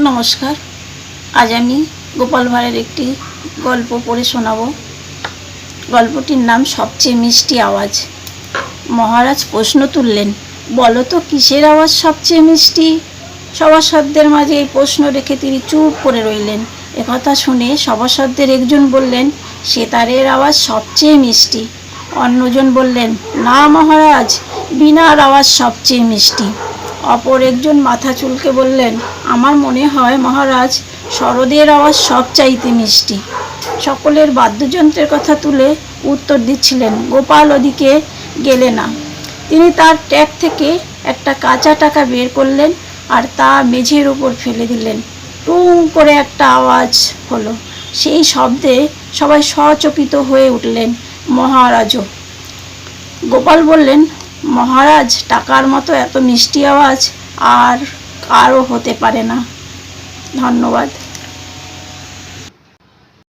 নমস্কার। আজ আমি গোপাল ভাঁড়ের একটি গল্প পড়ে শোনাবো। গল্পটির নাম সবচেয়ে মিষ্টি আওয়াজ। মহারাজ প্রশ্ন তুললেন, বলো তো, কিসের আওয়াজ সবচেয়ে মিষ্টি? সভাসদদের মাঝে এই প্রশ্ন রেখে তিনি চুপ করে রইলেন। একথা শুনে সভাসদদের একজন বললেন সেতারের আওয়াজ সবচেয়ে মিষ্টি। অন্যজন বললেন, না মহারাজ, বিনার আওয়াজ সবচেয়ে মিষ্টি। অপর একজন মাথা চুলকে বললেন, আমার মনে হয় মহারাজ, শরদের আওয়াজ সব চাইতে মিষ্টি। সকলের বাদ্যযন্ত্রের কথা তুলে উত্তর দিচ্ছিলেন, গোপাল ওদিকে গেলে না। তিনি তার ট্যাগ থেকে একটা কাঁচা টাকা বের করলেন আর তা মেঝের উপর ফেলে দিলেন। টুং করে একটা আওয়াজ হলো। সেই শব্দে সবাই সচকিত হয়ে উঠলেন মহারাজও। গোপাল বললেন মহারাজ টাকার মতো এত মিষ্টি আওয়াজ আর কারও হতে পারে না। ধন্যবাদ।